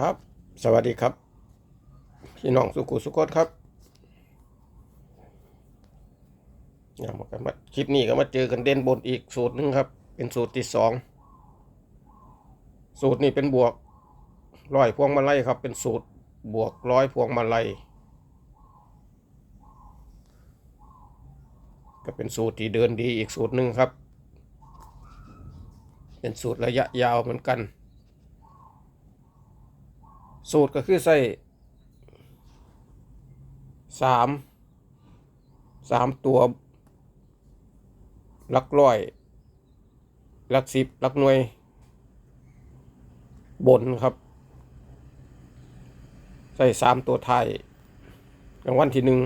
ครับ สวัสดีครับพี่น้องสุขุสุขดครับเนี่ยมากันมาคลิปนี้ก็มาเจอกันเด่นบนอีกสูตรหนึ่งครับ เป็นสูตรที่สองสูตรนี้เป็นบวกร้อยพวงมาลัยครับ เป็นสูตรบวกร้อยพวงมาลัยก็เป็นสูตรที่เดินดีอีกสูตรหนึ่งครับ เป็นสูตรระยะยาวเหมือนกัน สูตรก็คือใส่สามสามตัวลักร้อยลักสิบลักหน่วย บนครับ ใส่สามตัวไทยรางวัลที่หนึ่ง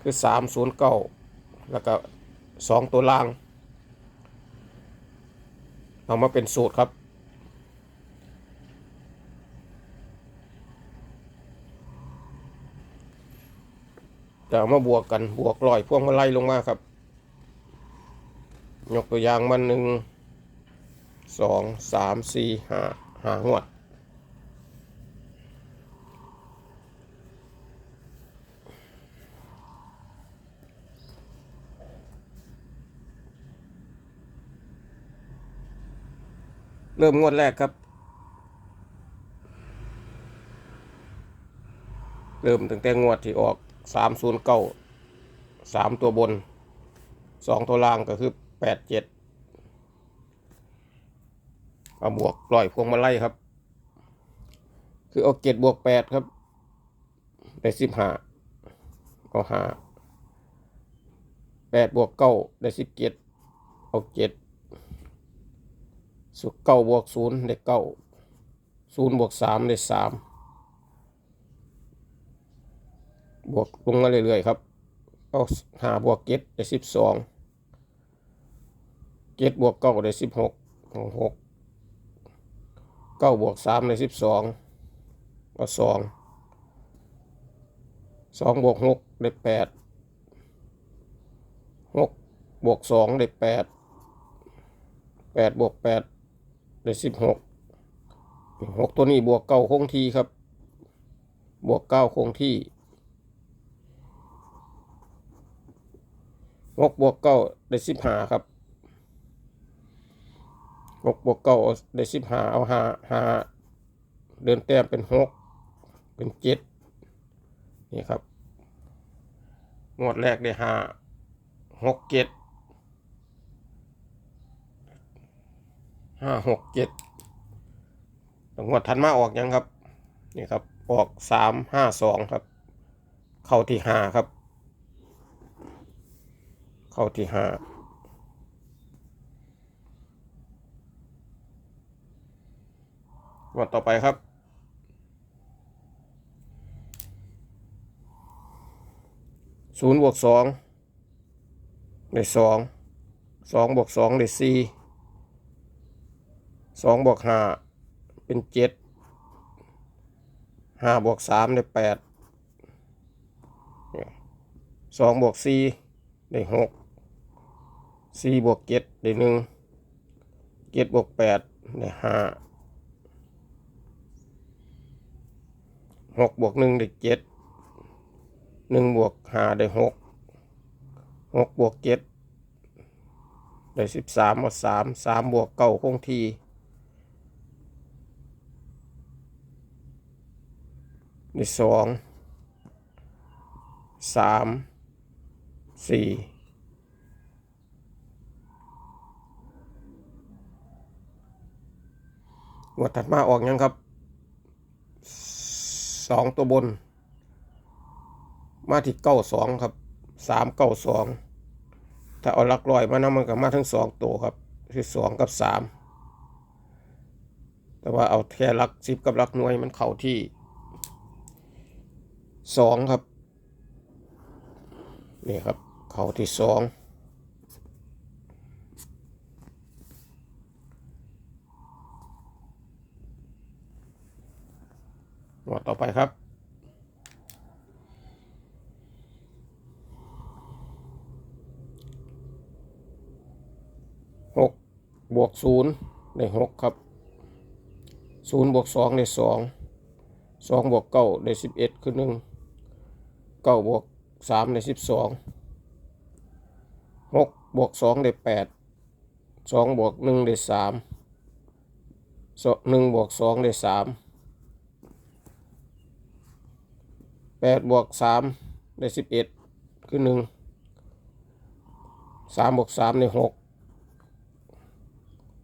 คือสามศูนย์เก้าแล้วก็สองตัวล่าง เอามาเป็นสูตรครับ จะเอามาบวกกันบวกร้อยพวงมาลัยลงมาครับ ยกตัวอย่างมาหนึ่งสองสามสี่ห้าห้างวดเริ่มงวดแรกครับ เริ่มตั้งแต่งวดที่ออก สามศูนย์เก้าสามตัวบนสองตัวล่างก็คือแปดเจ็ดเอาบวกปล่อยพวงมาไล่ครับ คือเอาเจ็ดบวกแปดครับได้สิบห้าเอาห้าแปดบวกเก้าได้สิบเจ็ดเอาเจ็ดสุดเก้าบวกศูนย์ได้เก้าศูนย์บวกสามได้สาม บวกลงมาเรื่อยๆครับ เอาหาบวกเจ็ดได้สิบสองเจ็ดบวกเก้าได้สิบหกหกเก้าบวกสามได้สิบสองเอาสองสองบวกหกได้แปดหกบวกสองได้แปดแปดบวกแปดได้สิบหกหกตัวนี้บวกเก้าคงที่ครับ บวกเก้าคงที่ หกบวกเก้าได้สิบห้าครับหกบวกเก้าได้สิบห้าเอาห้าห้าเดินแต้มเป็นหกเป็นเจ็ดนี่ครับงวดแรกได้ห้าหกเจ็ดห้าหกเจ็ดงวดถัดมาออกยังครับนี่ครับออกสามห้าสองครับ เข้าที่ห้าครับ เข้าที่ห้าวันต่อไปครับ ศูนย์บวกสองได้สอง สองบวกสองได้สี่ สองบวกห้าเป็นเจ็ด ห้าบวกสามได้แปด สองบวกสี่ได้หก สี่บวกเจ็ดได้หนึ่งเจ็ดบวกแปดได้ห้าหกบวกหนึ่งได้เจ็ดหนึ่งบวกห้าได้หกหกบวกเจ็ดได้สิบสามมาสามสามบวกเก้าคงทีได้สองสามสี่ งวดถัดมาออกยังครับสองตัวบน มาที่เก้าสองครับสามเก้าสองถ้าเอาลักร้อยมานะมันก็มาทั้งสองตัวครับคือสองกับสามแต่ว่าเอาแค่ลักสิบกับลักหน่วยมันเข้าที่สองครับ นี่ครับ เขาที่สอง หมวดต่อไปครับ หกบวกศูนย์ได้หกครับศูนย์บวกสองได้สองสองบวกเก้าได้สิบเอ็ดคือหนึ่งเก้าบวกสามได้สิบสองหกบวกสองได้แปดสองบวกหนึ่งได้สามหนึ่งบวกสองได้สาม แปดบวกสามได้สิบเอ็ดคือหนึ่งสามบวกสามได้หก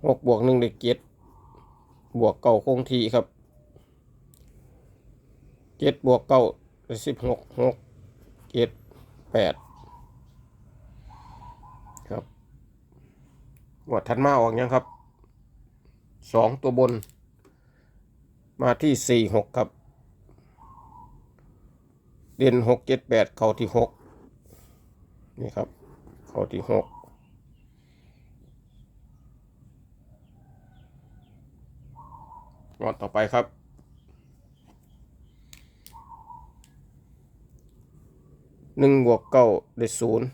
หกบวกหนึ่งได้เจ็ดบวกเก้าคงทีครับเจ็ดบวกเก้าได้สิบหกหกเจ็ดแปดครับงวดทันมาออกยังครับสองตัวบน มาที่สี่หกครับ เด่นหกเจ็ดแปดเข้าที่หกนี่ครับ เข้าที่หกงวดต่อไปครับหนึ่งบวกเก้าได้ศูนย์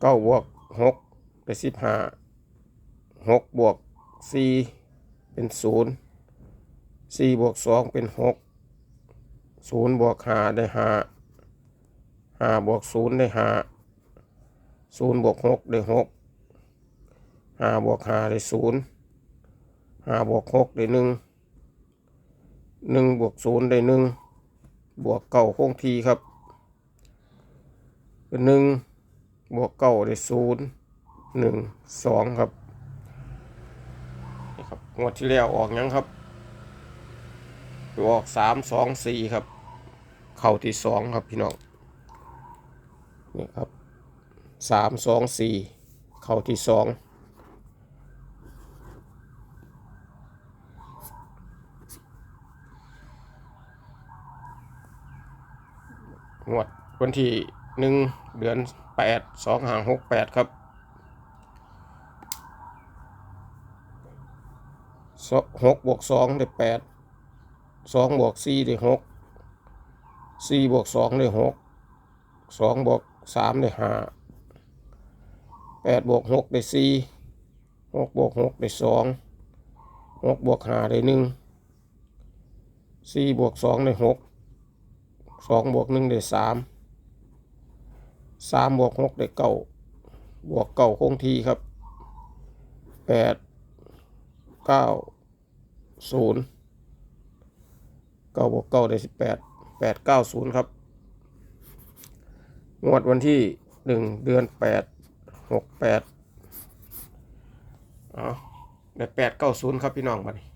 เก้าบวกหกได้สิบห้าหกบวกสี่เป็นศูนย์สี่บวกสองเป็นหก ศูนย์บวกหาได้ห้าห้าบวกศูนย์ได้ห้าศูนย์บวกหกได้หกห้าบวกหาได้ศูนย์ห้าบวกหกได้หนึ่งหนึ่งบวกศูนย์ได้หนึ่งบวกเก้าคงทีครับเป็นหนึ่งบวกเก้าได้ศูนย์หนึ่งสองครับนี่ครับงวดที่แล้วออกยังครับออกสามสองสี่ครับ เข่าที่สองครับพี่น้องนี่ครับสามสองสี่เข่าที่สองงวดวันที่หนึ่งเดือนแปดสองหางหกแปดครับหกบวกสองได้แปดสองบวกสี่ได้หก สี่บวกสองได้หกสองบวกสามได้ห้าแปดบวกหกได้สี่หกบวกหกได้สองหกบวกห้าได้หนึ่งสี่บวกสองได้หกสองบวกหนึ่งได้สามสามบวกหกได้เก้าบวกเก้าคงที่ครับแปดเก้าศูนย์เก้าบวกเก้าได้สิบแปด แปดเก้าศูนย์ครับงวดวันที่หนึ่งเดือนแปดหกแปดอ๋อได้แปดเก้าศูนย์ครับพี่น้องบัดนี้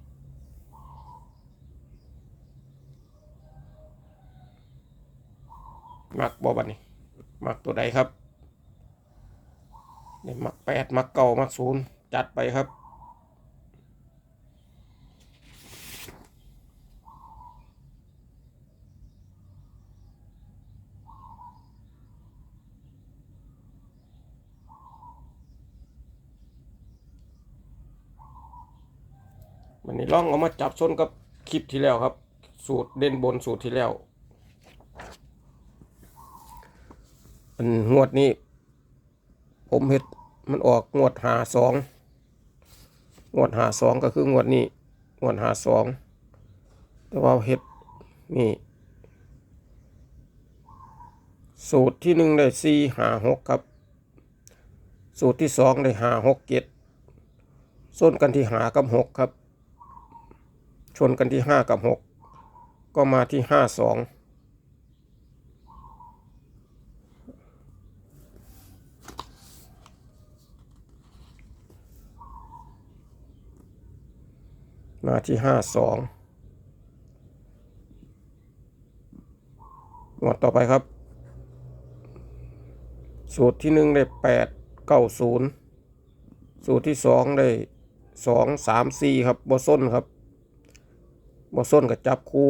มักบอบันนี้มักตัวใดครับเนี่ยมักแปดมักเก้ามักศูนย์จัดไปครับ วันนี้ลองเอามาจับส้นกับคลิปที่แล้วครับ สูตรเด่นบนสูตรที่แล้วอันงวดนี้ ผมเห็ดมันออกงวดหาสองงวดหาสองก็คืองวดนี้งวดหาสองแต่ว่าเห็ดนี่สูตรที่หนึ่งได้สี่หาหกครับ สูตรที่สองได้หาหกเจ็ดส้นกันที่หากับหกครับ ชนกันที่ห้ากับหกก็มาที่ห้าสองมาที่ห้าสองหมวดต่อไปครับ สูตรที่หนึ่งได้แปดเก้าศูนย์สูตรที่สองได้สองสามสี่ครับบอส้นครับ บอส้นกับจับคู่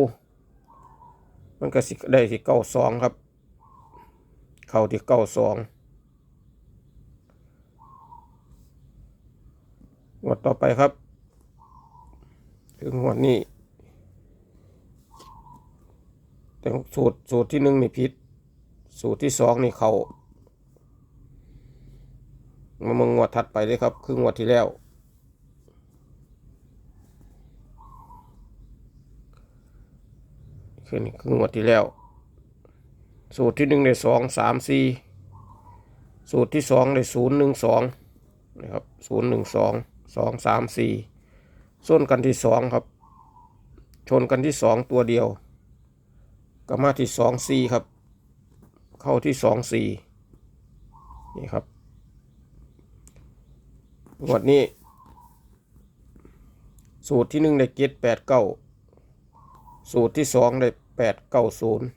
มันก็สิได้ที่เก้าสองครับ เข้าที่เก้าสองหวดต่อไปครับ ถึงหัวดนี้ แต่สูตรสูตรที่หนึ่งนี่ผิด สูตรที่สองนี่เขามามึงงวดถัดไปเลยครับ คืองวดที่แล้ว ขึ้นครึ่งงวดที่แล้ว สูตรที่หนึ่งได้สองสามสี่สูตรที่สองได้ศูนย์หนึ่งสองนะครับศูนย์หนึ่งสองสองสามสี่ส้นกันที่สองครับ ชนกันที่สองตัวเดียวก็มาที่สองสี่ครับ เข้าที่สองสี่นี่ครับงวดนี้ สูตรที่หนึ่งได้เจ็ดแปดเก้า สูตรที่สองได้แปดเก้าศูนย์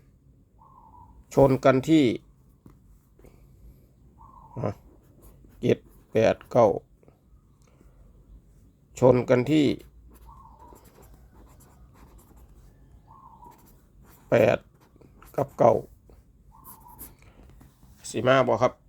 ชนกันที่เจ็ดแปดเก้าชนกันที่แปดกับเก้าสีมาบอกครับ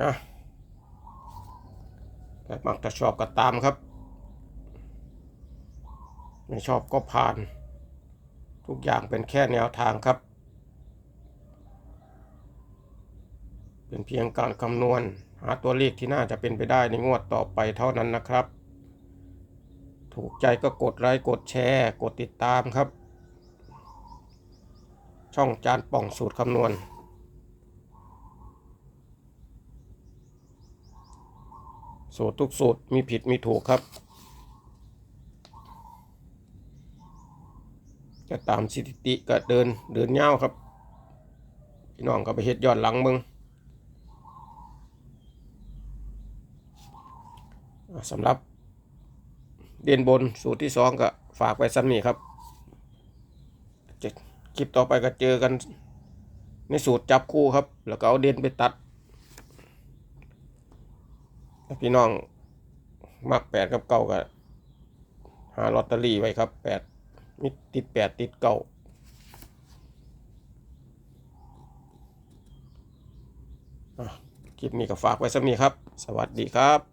อะแต่มักถ้าชอบก็ตามครับ ไม่ชอบก็ผ่าน ทุกอย่างเป็นแค่แนวทางครับ เป็นเพียงการคำนวณ หาตัวเลขที่น่าจะเป็นไปได้ในงวดต่อไปเท่านั้นนะครับ ถูกใจก็กดไลค์กดแชร์ กดติดตามครับ ช่องจานป่องสูตรคำนวณ สูตรทุกสูตรมีผิดมีถูกครับจะตามสถิติก็เดินเดินเงาครับ พี่น้องก็ไปเฮ็ดยอนหลังเบิ่งสำหรับเด่นบนสูตรที่สองก็ฝากไว้ซ้ำนี้ครับคลิปต่อไปก็เจอกันในสูตรจับคู่ครับ แล้วก็เอาเด่นไปตัด พี่น้องมักแปดกับเก้าก็หาลอตเตอรี่ไว้ครับแปดมิติดแปดติดเก้าคลิปนี้ก็ฝากไว้สักนี้ครับ สวัสดีครับ